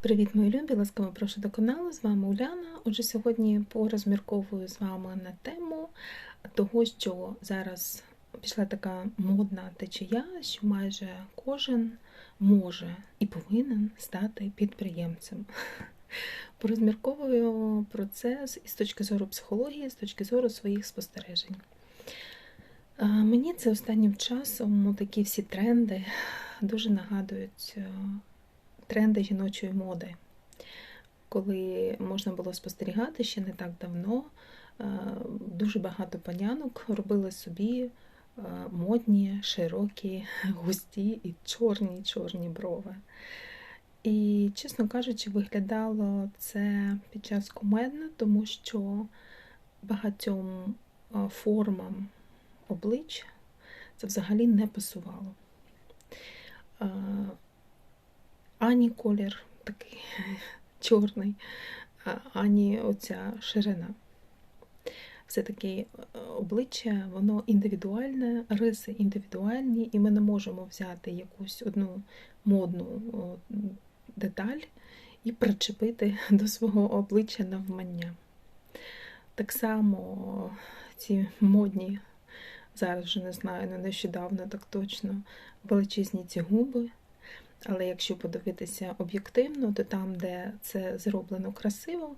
Привіт, мої любі! Ласкаво прошу до каналу. З вами Уляна. Отже, сьогодні порозмірковую з вами на тему того, що зараз пішла така модна течія, що майже кожен може і повинен стати підприємцем. Порозмірковую процес із точки зору психології, з точки зору своїх спостережень. Мені це останнім часом такі всі тренди дуже нагадують тренди жіночої моди. Коли можна було спостерігати ще не так давно, е, дуже багато панянок робили собі е, модні, широкі, густі і чорні чорні брови. І, чесно кажучи, виглядало це під час кумедно, тому що багатьом е, формам обличчя це взагалі не пасувало ані колір такий чорний, ані оця ширина. Все-таки е, обличчя, воно індивідуальне, риси індивідуальні, і ми не можемо взяти якусь одну модну деталь і причепити до свого обличчя навмання. Так само ці модні, зараз вже не знаю, не нещодавно так точно, величезні ці губи. Але якщо подивитися об'єктивно, то там, де це зроблено красиво,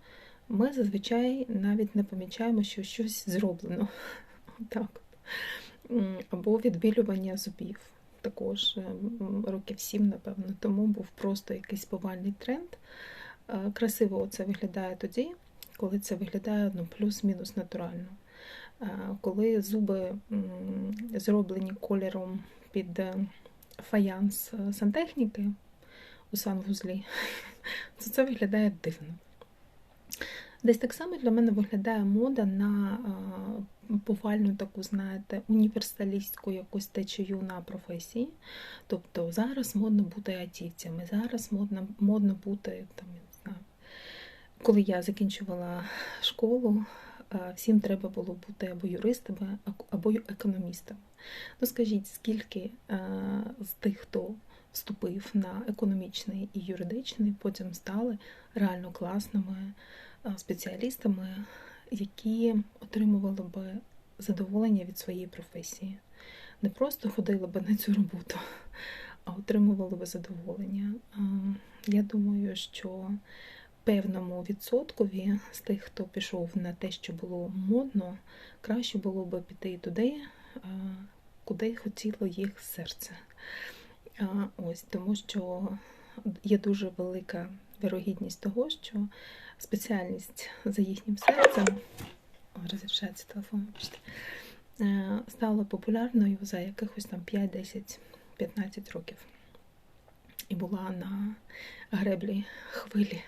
ми зазвичай навіть не помічаємо, що щось зроблено. Так. Або відбілювання зубів. Також е, років сім, напевно, тому був просто якийсь повальний тренд. Е, красиво це виглядає тоді, коли це виглядає ну, плюс-мінус натурально. Е, коли зуби зроблені кольором під фаянс е, сантехніки у санвузлі, то це виглядає дивно. Десь так само для мене виглядає мода на е, повальну таку, знаєте, універсалістську якусь течію на професії. Тобто зараз модно бути айтівцями, зараз модно модно бути, там, коли я закінчувала школу, е, всім треба було бути або юристами, або економістами. Ну, скажіть, скільки з тих, хто вступив на економічний і юридичний, потім стали реально класними спеціалістами, які отримували би задоволення від своєї професії. Не просто ходили би на цю роботу, а отримували би задоволення. Я думаю, що певному відсоткові з тих, хто пішов на те, що було модно, краще було би піти туди, куди хотіло їх серце. Ось, Тому що є дуже велика вірогідність того, що спеціальність за їхнім серцем, розрішається телефон, е, стала популярною за якихось там 5, 10, 15 років. І була на греблі хвилі.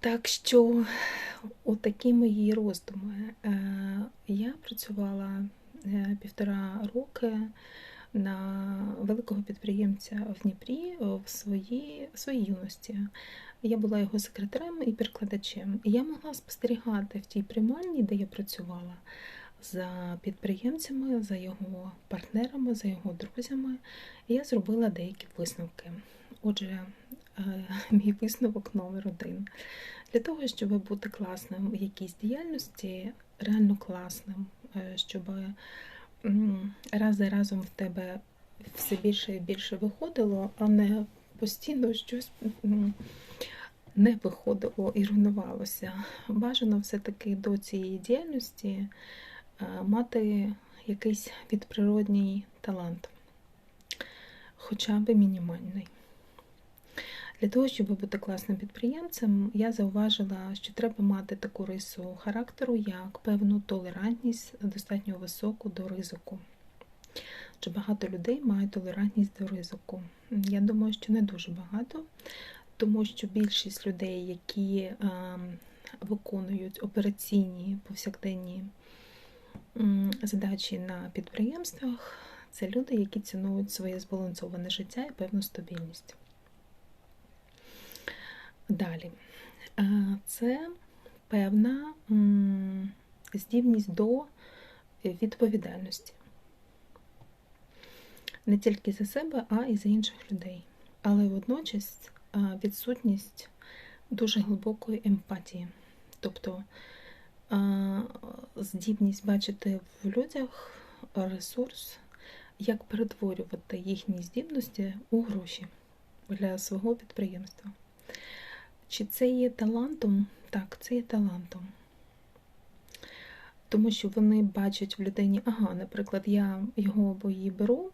Так що, отакі мої роздуми. Е, я працювала Е, півтора роки на великого підприємця в Дніпрі в своїй своїй юності. Я була його секретарем і перекладачем. Я могла спостерігати в тій приймальні, де я працювала, за підприємцями, за його партнерами, за його друзями. Я зробила деякі висновки. Отже, мій висновок номер один. Для того, щоб бути класним в якійсь діяльності, реально класним, Е, щоб раз за разом в тебе все більше і більше виходило, а не постійно щось не виходило і руйнувалося. Бажано все-таки до цієї діяльності е, мати якийсь відприродній талант, хоча б мінімальний. Для того, щоб бути класним підприємцем, я зауважила, що треба мати таку рису характеру, як певну толерантність, достатньо високу до ризику. Чи багато людей мають толерантність до ризику? Я думаю, що не дуже багато, тому що більшість людей, які виконують операційні повсякденні задачі на підприємствах, це люди, які цінують своє збалансоване життя і певну стабільність. Далі. Це певна здібність до відповідальності. Не тільки за себе, а і за інших людей. Але водночас відсутність дуже глибокої емпатії. Тобто здібність бачити в людях ресурс, як перетворювати їхні здібності у гроші для свого підприємства. Чи це є талантом? Так, це є талантом. Тому що вони бачать в людині, ага, наприклад, я його або її беру,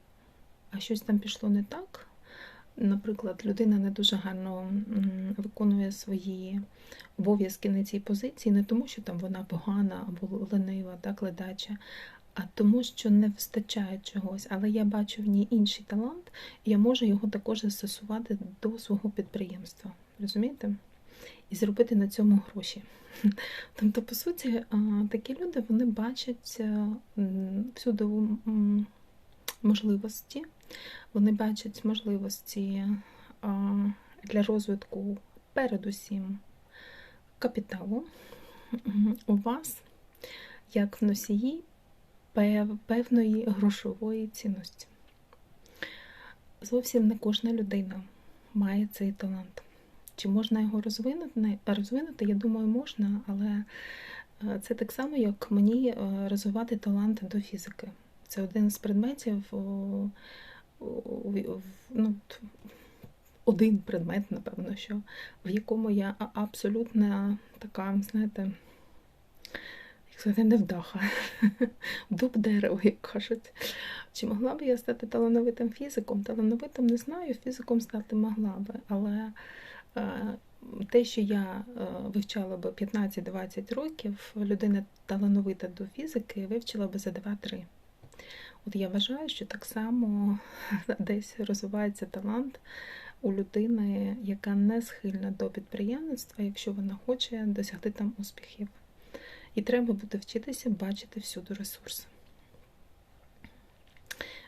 а щось там пішло не так. Наприклад, людина не дуже гарно виконує свої обов'язки на цій позиції, не тому, що там вона погана або ленива, так, ледача, а тому, що не вистачає чогось. Але я бачу в ній інший талант, і я можу його також застосувати до свого підприємства. Розумієте? І зробити на цьому гроші. Тобто, по суті, такі люди вони бачать всюди можливості. Вони бачать можливості для розвитку, передусім, капіталу у вас, як в носії певної грошової цінності. Зовсім не кожна людина має цей талант. Чи можна його розвинути? Розвинути, я думаю, можна, але е, це так само, як мені е, розвивати талант до фізики. Це один з предметів, ну, один предмет, напевно, що в якому я абсолютно така, знаєте, як сказати, невдаха, дуб дерева, як кажуть. Чи могла б я стати талановитим фізиком? Талановитим не знаю, фізиком стати могла би, але те, що я е, вивчала би 15-20 років, людина талановита до фізики вивчила би за 2-3. От я вважаю, що так само десь розвивається талант у людини, яка не схильна до підприємництва, якщо вона хоче досягти там успіхів. І треба буде вчитися бачити всюди ресурси.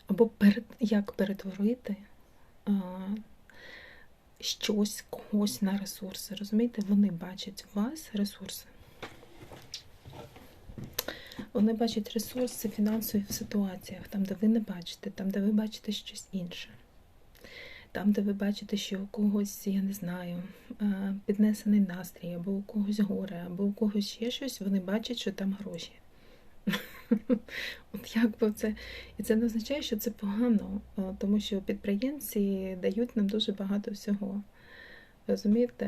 Або перед, як перетворити а, щось когось на ресурси. Розумієте, вони бачать в вас ресурси. Вони бачать ресурси фінансові в ситуаціях, там, де ви не бачите, там, де ви бачите щось інше. Там, де ви бачите, що у когось, я не знаю, е, піднесений настрій, або у когось горе, або у когось ще щось, вони бачать, що там гроші. От як би це. І це не означає, що це погано, тому що підприємці дають нам дуже багато всього. Розумієте,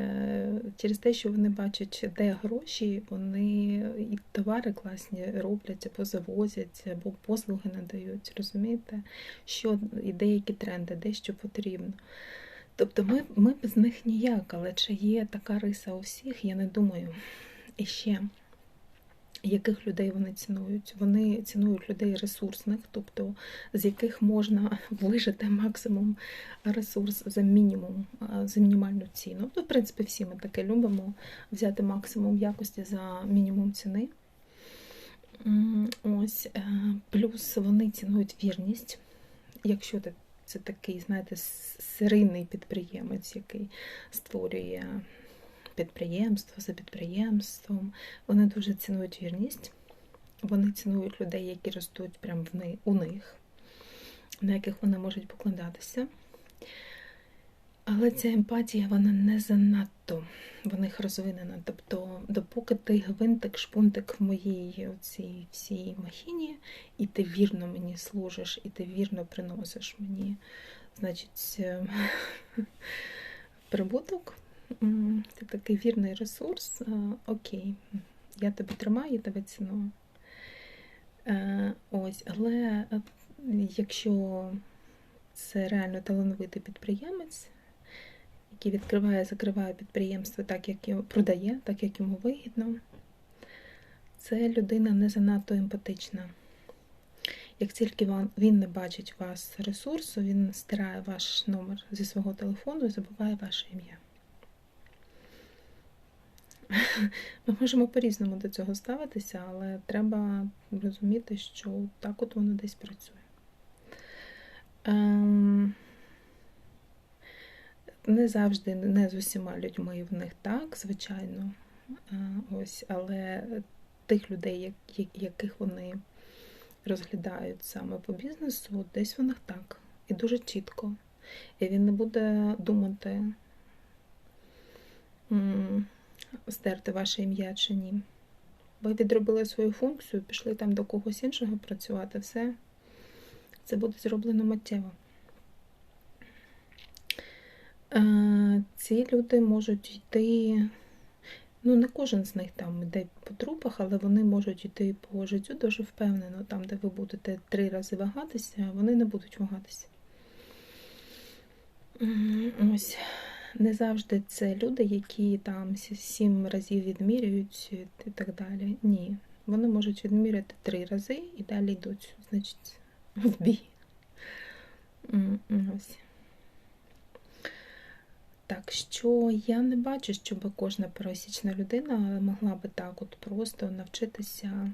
через те, що вони бачать, де гроші, вони і товари класні роблять, або завозять, або послуги надають. Розумієте, що і деякі тренди, де що потрібно. Тобто ми ми без них ніяк, але чи є така риса у всіх, я не думаю. І ще яких людей вони цінують? Вони цінують людей ресурсних, тобто з яких можна вижити максимум ресурс за мінімум, за мінімальну ціну. Ну, в принципі, всі ми таке любимо взяти максимум якості за мінімум ціни. Ось, е, Плюс вони цінують вірність. Якщо це такий, знаєте, серийний підприємець, який створює підприємство за підприємством. Вони дуже цінують вірність, вони цінують людей, які ростуть прямо у них, на яких вони можуть покладатися. Але ця емпатія, вона не занадто в них розвинена. Тобто, допоки ти гвинтик, шпунтик в моїй цій всій махіні, і ти вірно мені служиш, і ти вірно приносиш мені, значить, прибуток, це такий вірний ресурс. Окей, я тебе тримаю, я тебе ціную. Е, ось, але е, якщо це реально талановитий підприємець, який відкриває, закриває підприємство так, як йому продає, так як йому вигідно, це людина не занадто емпатична. Як тільки він не бачить вас ресурсу, він стирає ваш номер зі свого телефону і забуває ваше ім'я. Ми можемо по-різному до цього ставитися, але треба розуміти, що так от воно десь працює. Ем... Не завжди, не з усіма людьми в них так, звичайно. Е, ось, Але тих людей, яких вони розглядають саме по бізнесу, десь в так. І дуже чітко. І він не буде думати стерти ваше ім'я чи ні. Ви відробили свою функцію, пішли там до когось іншого працювати, все. Це буде зроблено миттєво. Е, Ці люди можуть йти, ну не кожен з них там йде по трупах, але вони можуть йти по життю дуже впевнено. Там, де ви будете три рази вагатися, вони не будуть вагатися. Ось. Не завжди це люди, які там сім разів відмірюють і так далі. Ні. Вони можуть відміряти три рази і далі йдуть, значить, в бій. Ось. Так що я не бачу, щоб кожна пересічна людина могла би так от просто навчитися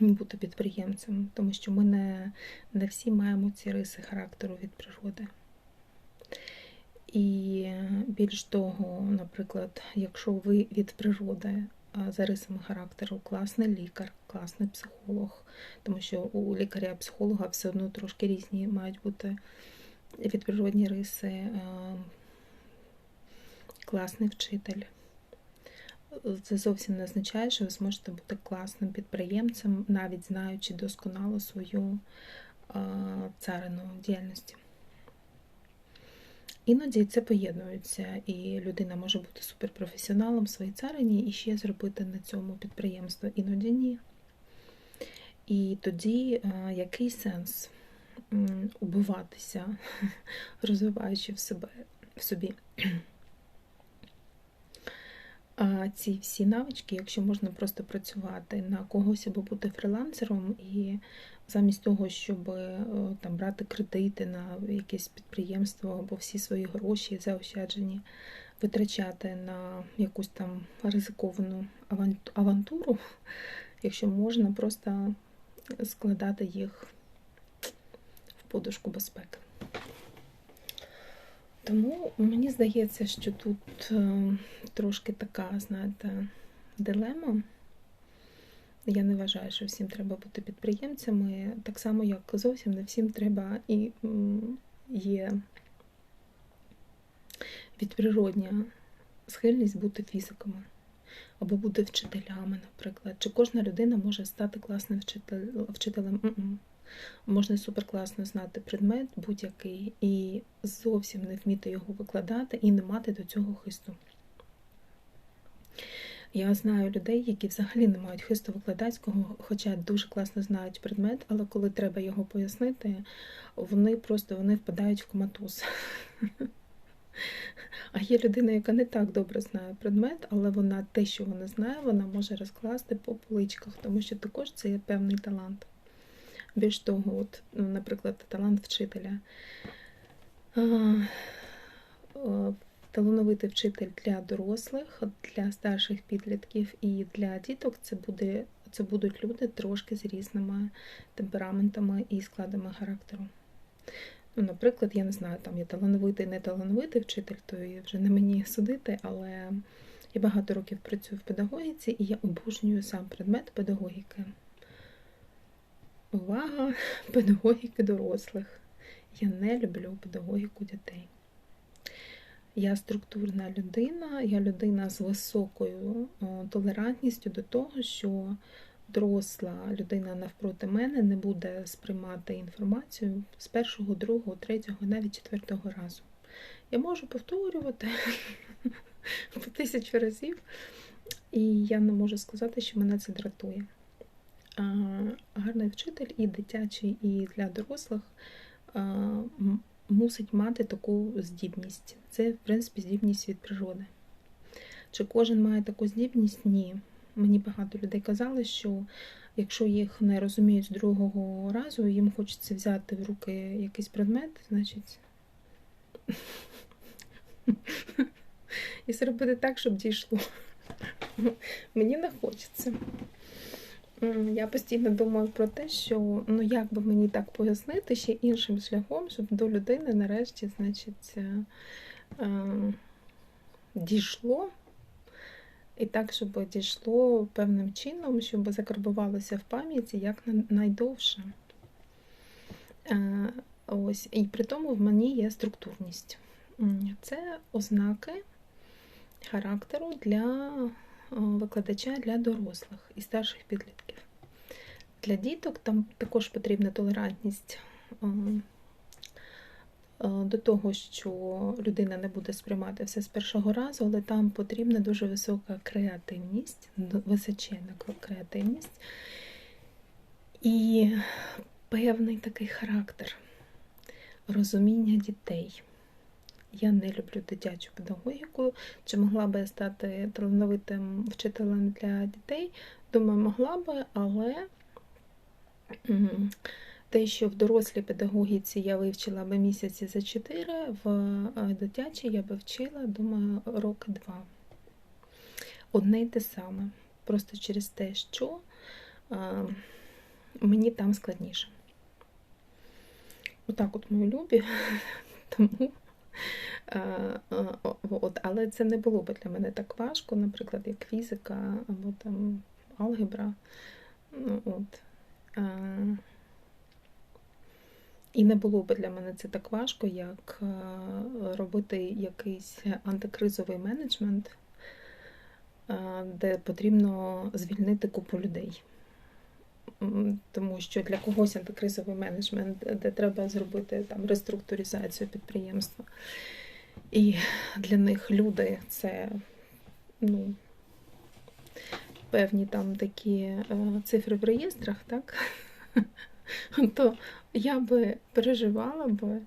бути підприємцем, тому що ми не, не всі маємо ці риси характеру від природи. І більш того, наприклад, якщо ви від природи за рисами характеру класний лікар, класний психолог, тому що у лікаря-психолога все одно трошки різні мають бути відприродні риси, класний вчитель. Це зовсім не означає, що ви зможете бути класним підприємцем, навіть знаючи досконало свою царину діяльності. Іноді це поєднується, і людина може бути суперпрофесіоналом в своїй царині і ще зробити на цьому підприємство, іноді ні. І тоді а, який сенс убиватися, розвиваючи в себе в собі а ці всі навички, якщо можна просто працювати на когось або бути фрилансером, і замість того, щоб е, там брати кредити на якесь підприємство або всі свої гроші заощаджені, витрачати на якусь там ризиковану авантуру, якщо можна просто складати їх в подушку безпеки. Тому мені здається, що тут е, трошки така, знаєте, дилема. Я не вважаю, що всім треба бути підприємцями, так само, як зовсім не всім треба і є відприродня схильність бути фізиками або бути вчителями, наприклад. Чи кожна людина може стати класним вчителем? Можна суперкласно знати предмет будь-який і зовсім не вміти його викладати і не мати до цього хисту. Я знаю людей, які взагалі не мають хисту викладацького, хоча дуже класно знають предмет, але коли треба його пояснити, вони просто вони впадають в коматоз. А є людина, яка не так добре знає предмет, але вона те, що вона знає, вона може розкласти по поличках, тому що також це є певний талант. Більш того, от, ну, наприклад, талант вчителя. Талановитий вчитель для дорослих, для старших підлітків і для діток це буде, це будуть люди трошки з різними темпераментами і складами характеру. Ну, наприклад, я не знаю, там є талановитий, не талановитий вчитель, то і вже не мені судити, але я багато років працюю в педагогіці і я обожнюю сам предмет педагогіки. Увага, педагогіки дорослих. Я не люблю педагогіку дітей. Я структурна людина, я людина з високою толерантністю до того, що доросла людина навпроти мене не буде сприймати інформацію з першого, другого, третього, навіть четвертого разу. Я можу повторювати по тисячу разів, і я не можу сказати, що мене це дратує. Гарний вчитель і дитячий, і для дорослих мусить мати таку здібність. Це, в принципі, здібність від природи. Чи кожен має таку здібність? Ні. Мені багато людей казали, що якщо їх не розуміють з другого разу, їм хочеться взяти в руки якийсь предмет, значить. І зробити так, щоб дійшло. Мені не хочеться. Я постійно думаю про те, що ну як би мені так пояснити ще іншим шляхом, щоб до людини нарешті, значить, е, дійшло. І так, щоб дійшло певним чином, щоб закарбувалося в пам'яті як найдовше. Е, ось, І при тому в мені є структурність. Це ознаки характеру для е, викладача для дорослих і старших підлітків. Для діток там також потрібна толерантність е, до того, що людина не буде сприймати все з першого разу, але там потрібна дуже висока креативність, височенна креативність і певний такий характер розуміння дітей. Я не люблю дитячу педагогіку. Чи могла би я стати талановитим вчителем для дітей? Думаю, могла би, але те, що в дорослій педагогіці я вивчила би місяці за чотири, в е, дитячій я би вчила, думаю, роки два. Одне й те саме. Просто через те, що а, мені там складніше. Отак от мої любі. Тому От, Але це не було б для мене так важко, наприклад, як фізика або там алгебра. Ну, от. І не було б для мене це так важко, як робити якийсь антикризовий менеджмент, де потрібно звільнити купу людей. Тому що для когось антикризовий менеджмент, де треба зробити там реструктуризацію підприємства. І для них люди це ну, певні там такі е, цифри в реєстрах, так? То я би переживала би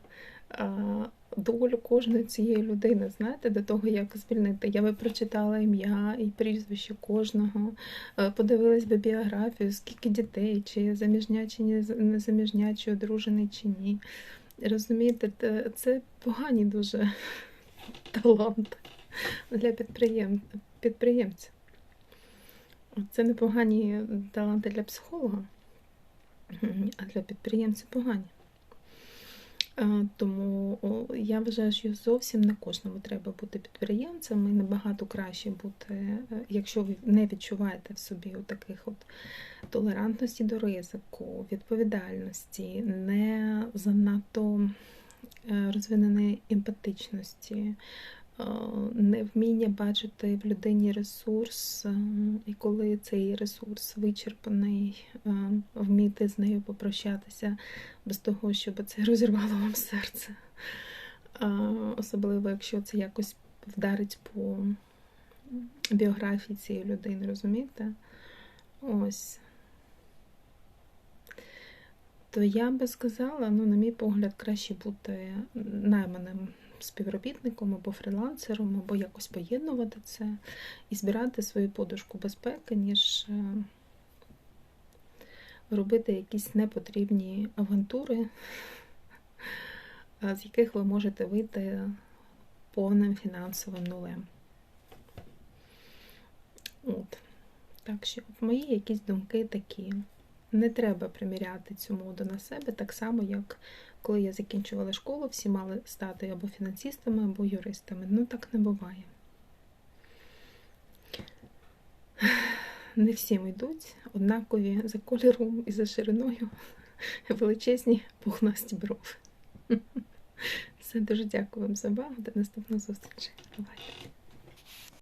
долю кожної цієї людини, знаєте, до того, як звільнити. Я би прочитала ім'я і прізвище кожного, е, подивилась би біографію, скільки дітей, чи заміжня, чи не заміжня, чи одружений, чи ні. Розумієте, це погані дуже таланти для підприємця. Це не погані таланти для психолога, а для підприємця погані. Тому я вважаю, що зовсім не кожному треба бути підприємцем, і набагато краще бути, е, якщо ви не відчуваєте в собі таких от толерантності до ризику, відповідальності, не занадто е, розвиненої емпатичності, Е, невміння бачити в людині ресурс, е, і коли цей ресурс вичерпаний, е, вміти з нею попрощатися без того, щоб це розірвало вам серце. Особливо, якщо це якось вдарить по біографії цієї людини, розумієте? Ось. То я би сказала, ну, на мій погляд, краще бути найманим співробітником або фрілансером, або якось поєднувати це і збирати свою подушку безпеки, ніж е, робити якісь непотрібні авантури, з яких ви можете вийти повним фінансовим нулем. От. Так що мої якісь думки такі. Не треба приміряти цю моду на себе так само, як коли я закінчувала школу, всі мали стати або фінансистами, або юристами. Ну так не буває. Не всім йдуть, однакові за кольором і за шириною величезні пухнасті брови. Все, дуже дякую вам за увагу. До наступної зустрічі. Бувайте!